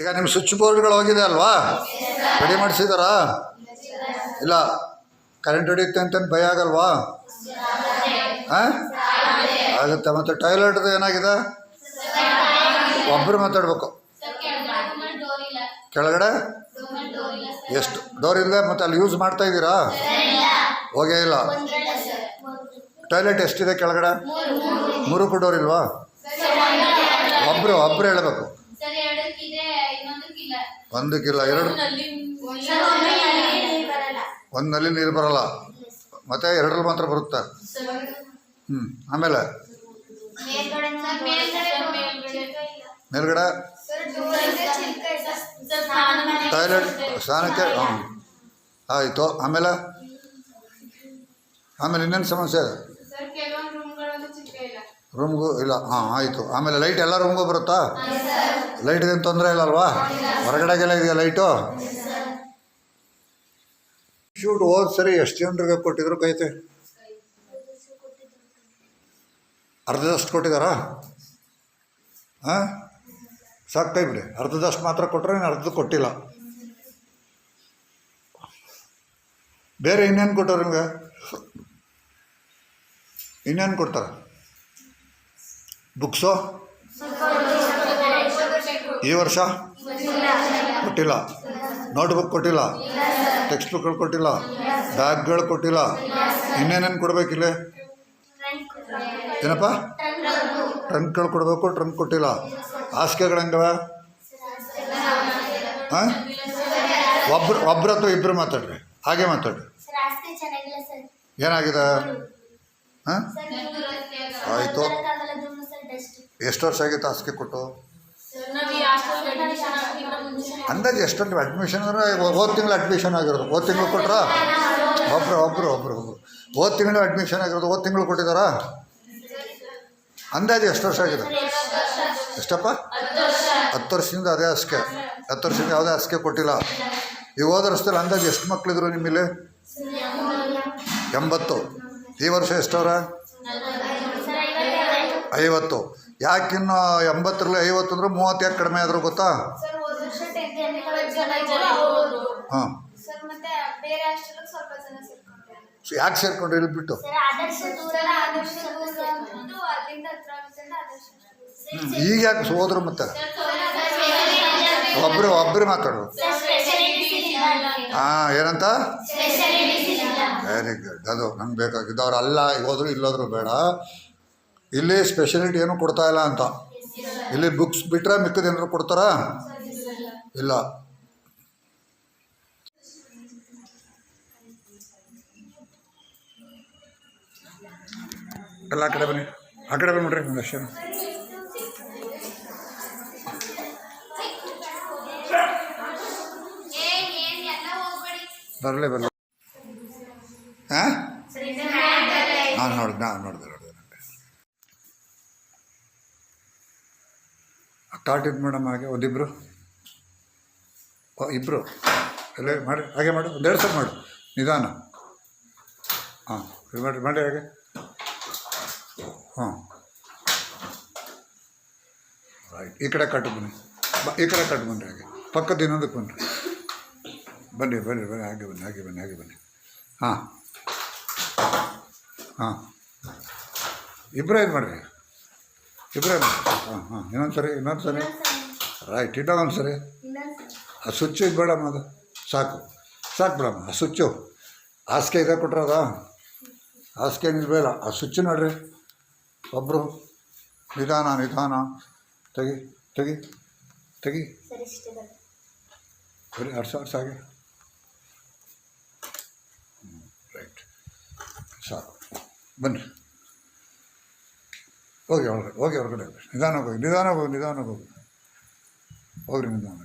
ಈಗ ನಿಮ್ಮ ಸ್ವಿಚ್ ಬೋರ್ಡ್ಗಳು ಹೋಗಿದೆ ಅಲ್ವಾ? ರೆಡಿ ಮಾಡಿಸಿದಾರಾ? ಇಲ್ಲ ಕರೆಂಟ್ ಹಿಡಿಯುತ್ತೆ ಅಂತ ಭಯ ಆಗಲ್ವಾ? ಹಾಂ ಆಗುತ್ತೆ, ಮತ್ತು ಟಾಯ್ಲೆಟ್ದು ಏನಾಗಿದೆ? ಒಬ್ಬರು ಮಾತಾಡ್ಬೇಕು. ಕೆಳಗಡೆ? ಎಷ್ಟು? ಡೋರ್ ಇಲ್ಲದೆ ಮತ್ತೆ ಅಲ್ಲಿ ಯೂಸ್ ಮಾಡ್ತಾ ಇದ್ದೀರಾ? ಹೋಗೇ ಇಲ್ಲ. ಟಾಯ್ಲೆಟ್ ಎಷ್ಟಿದೆ ಕೆಳಗಡೆ? ಮೂರಕ್ಕೂ ಕೊಡೋರಿಲ್ವಾ? ಒಬ್ರು ಒಬ್ಬರು ಹೇಳಬೇಕು. ಒಂದು ಒಂದಕ್ಕಿಲ್ಲ, ಎರಡು. ಒಂದಲ್ಲಿ ನೀರು ಬರಲ್ಲ. ಮತ್ತೆ ಎರಡರಲ್ಲಿ ಮಾತ್ರ ಬರುತ್ತೆ. ಹ್ಞೂ ಆಮೇಲೆ? ಮೇಲ್ಗಡೆ? ಟಾಯ್ಲೆಟ್, ಸ್ನಾನಕ್ಕೆ ಹಾಂ ಆಯಿತು, ಆಮೇಲೆ? ಆಮೇಲೆ ಇನ್ನೇನು ಸಮಸ್ಯೆ ಸರ್ ಕೆಲವೊಂದು ರೂಮ್ಗಳಲ್ಲೂ ಚಿಕ್ಕ ಇಲ್ಲ ರೂಮ್ಗೂ ಇಲ್ಲ, ಹಾಂ, ಆಯಿತು. ಆಮೇಲೆ ಲೈಟ್ ಎಲ್ಲ ರೂಮ್ಗೂ ಬರುತ್ತಾ? ಲೈಟ್ ಏನು ತೊಂದರೆ ಇಲ್ಲ ಅಲ್ವಾ ಹೊರಗಡೆಗೆಲ್ಲ ಇದೆಯಾ ಲೈಟು ಶೂಟ್ ಹೋದ್ ಸರಿ ಎಷ್ಟು ಜನರಿಗೆ ಕೊಟ್ಟಿದ್ರು ಕೈತೆ? ಅರ್ಧದಷ್ಟು ಕೊಟ್ಟಿದ್ದಾರಾ ಹಾಂ? ಸಾಕು ಕೈ ಬಿಡಿ ಅರ್ಧದಷ್ಟು ಮಾತ್ರ ಕೊಟ್ಟರೆ ನೀನು ಅರ್ಧ ಕೊಟ್ಟಿಲ್ಲ. ಬೇರೆ ಇನ್ನೇನು ಕೊಟ್ಟರು ನಿಮಗೆ? ಇನ್ನೇನು ಕೊಡ್ತಾರೆ? ಬುಕ್ಸು? ಈ ವರ್ಷ? ಕೊಟ್ಟಿಲ್ಲ. ನೋಟ್ಬುಕ್ ಕೊಟ್ಟಿಲ್ಲ. ಟೆಕ್ಸ್ಟ್ ಬುಕ್ಗಳು ಕೊಟ್ಟಿಲ್ಲ. ಬ್ಯಾಗ್ಗಳು ಕೊಟ್ಟಿಲ್ಲ. ಇನ್ನೇನೇನು ಕೊಡಬೇಕಿಲ್ಲ ಏನಪ್ಪ? ಟ್ರಂಕ್ಗಳು ಕೊಡಬೇಕು, ಟ್ರಂಕ್ ಕೊಟ್ಟಿಲ್ಲ. ಹಾಸಿಗೆಗಳು ಹೆಂಗವ? ಹಾಂ ಒಬ್ರು ಒಬ್ರು ಅಥವಾ ಇಬ್ಬರು ಮಾತಾಡ್ರಿ. ಹಾಗೆ ಮಾತಾಡ್ರಿ. ಏನಾಗಿದೆ? ಹಾಂ ಆಯಿತು. ಎಷ್ಟು ವರ್ಷ ಆಗಿತ್ತು ಹಾಸಿಗೆ ಕೊಟ್ಟು? ಈ ಅಂದಾಜು ಎಷ್ಟೊಂದು ಅಡ್ಮಿಷನ್ ಅಂದರೆ ಹೋದ ತಿಂಗಳು ಅಡ್ಮಿಷನ್ ಆಗಿರೋದು? ಹೋದ ತಿಂಗಳು ಕೊಟ್ರಾ? ಒಬ್ಬರು ಒಬ್ಬರು ಒಬ್ಬರು ಒಬ್ಬರು ಹೋದ ತಿಂಗಳು ಅಡ್ಮಿಷನ್ ಆಗಿರೋದು ಹೋದ ತಿಂಗಳು ಕೊಟ್ಟಿದ್ದಾರಾ? ಅಂದಾಜು ಎಷ್ಟು ವರ್ಷ ಆಗಿದೆ? ಎಷ್ಟಪ್ಪ? ಹತ್ತು ವರ್ಷದಿಂದ ಅದೇ ಹಾಸಿಗೆ. ಹತ್ತು ವರ್ಷದಿಂದ ಯಾವುದೇ ಹಾಸಿಗೆ ಕೊಟ್ಟಿಲ್ಲ. ಈಗ ಹೋದ ವರ್ಷದಲ್ಲಿ ಅಂದಾಜು ಎಷ್ಟು ಮಕ್ಕಳಿದ್ರು ನಿಮ್ಮಲ್ಲಿ? ಎಂಬತ್ತು. ಈ ವರ್ಷ ಎಷ್ಟವ್ರ? ಐವತ್ತು. ಯಾಕಿನ್ನು ಎಂಬತ್ತರಲ್ಲಿ ಐವತ್ತು ಅಂದ್ರೆ ಮೂವತ್ತು ಯಾಕೆ ಕಡಿಮೆ ಆದರೂ ಗೊತ್ತಾ? ಹಾಂ. ಸರ್ ಮತ್ತೆ ಬೇರೆ ಹಾಸ್ಟೆಲ್ ಸ್ವಲ್ಪ ಜನ ಸೇರ್ಕೊಂಡ್ರೆ ಯಾಕೆ ಸೇರ್ಕೊಂಡ್ರಿ? ಇಲ್ಲಿ ಬಿಟ್ಟು. ಈಗ ಯಾಕೆ ಹೋದ್ರು ಮತ್ತೆ? ಒಬ್ಬರು ಒಬ್ಬರು ಮಾತಾಡು. ಹಾಂ ಏನಂತ? ವೆರಿ ಗುಡ್ ಅದು ನಂಗೆ ಬೇಕಾಗಿದ್ದು. ಅವ್ರು ಅಲ್ಲ ಹೋದ್ರು ಇಲ್ಲೋದ್ರು ಬೇಡ. ಇಲ್ಲಿ ಸ್ಪೆಷಲಿಟಿ ಏನು ಕೊಡ್ತಾ ಇಲ್ಲ ಅಂತ. ಇಲ್ಲಿ ಬುಕ್ಸ್ ಬಿಟ್ಟರೆ ಮಿಕ್ಕದ ಏನಾದ್ರು ಕೊಡ್ತಾರಾ? ಇಲ್ಲ. ಎಲ್ಲ ಆ ಕಡೆ ಬನ್ನಿ. ಆ ಕಡೆ ಬಂದ್ಬಿಡ್ರಿ ಒಂದು ಅಷ್ಟೇ ಬರಲೇ, ಬರಲಿ. ಹಾಂ? ನಾನು ನೋಡಿದೆ ನಾನು ನೋಡಿದೆ ನೋಡಿದೆ. ಇದು ಮೇಡಮ್ ಹಾಗೆ ಒಂದಿಬ್ಬರು ಇಬ್ಬರು ಎಲ್ಲ ಮಾಡಿ, ಹಾಗೆ ಮಾಡು. ಒಂದೆರಡು ಸಲ ಮಾಡು. ನಿಧಾನ. ಹಾಂ, ಇದು ಮಾಡಿ ಮಾಡಿ ಹಾಗೆ. ಹಾಂ. ರೈಟ್ ಈ ಕಡೆ ಕಟ್ಟು ಬನ್ನಿ. ಬ, ಈ ಕಡೆ ಕಟ್ಟು ಬನ್ನಿ ಹಾಗೆ. ಪಕ್ಕದ ಇನ್ನೊಂದಕ್ಕೆ ಬನ್ನಿ. ಬನ್ನಿ ಬನ್ನಿ ಬನ್ನಿ. ಹಾಗೆ ಬನ್ನಿ ಹಾಗೆ ಬನ್ನಿ ಹಾಗೆ ಬನ್ನಿ. ಹಾಂ. ಹಾಂ. ಇಬ್ಬರೇ ಏನು ಮಾಡಿರಿ? ಇಬ್ಬರೇ ಹಾಂ ಹಾಂ. ಇನ್ನೊಂದು ಸರಿ ಇನ್ನೊಂದು ಸರಿ ರೈಟ್ ಇನ್ನೊಂದು ಸರಿ ಆ ಸ್ವಿಚ್ಚು ಇದು ಬೇಡಮ್ಮ ಅದು ಸಾಕು. ಸಾಕು ಬಿಡಮ್ಮ, ಆ ಸ್ವಿಚ್ಚು ಹಾಸಿಗೆ ಇದೆ ಕೊಟ್ರದ ಹಾಸಿಗೆ ಬೇಡ. ಆ ಸ್ವಿಚ್ಚು ನೋಡ್ರಿ. ಒಬ್ಬರು ನಿಧಾನ ನಿಧಾನ. ತೆಗಿ ತೆಗಿ ತೆಗಿ. ಬರೀ ಅರ್ಸ ಅರ್ಸ ಸಾಕೆ ರೈಟ್ ಸಾಕು. ಬನ್ನಿ. ಹೋಗಿ ಹೊರಗಡೆ ಹೋಗಿ ಹೊರಗಡೆ ನಿಧಾನ ಹೋಗಿ ನಿಧಾನ ಹೋಗಿ ನಿಧಾನ ಹೋಗಿ ಹೋಗ್ರಿ ನಿಧಾನ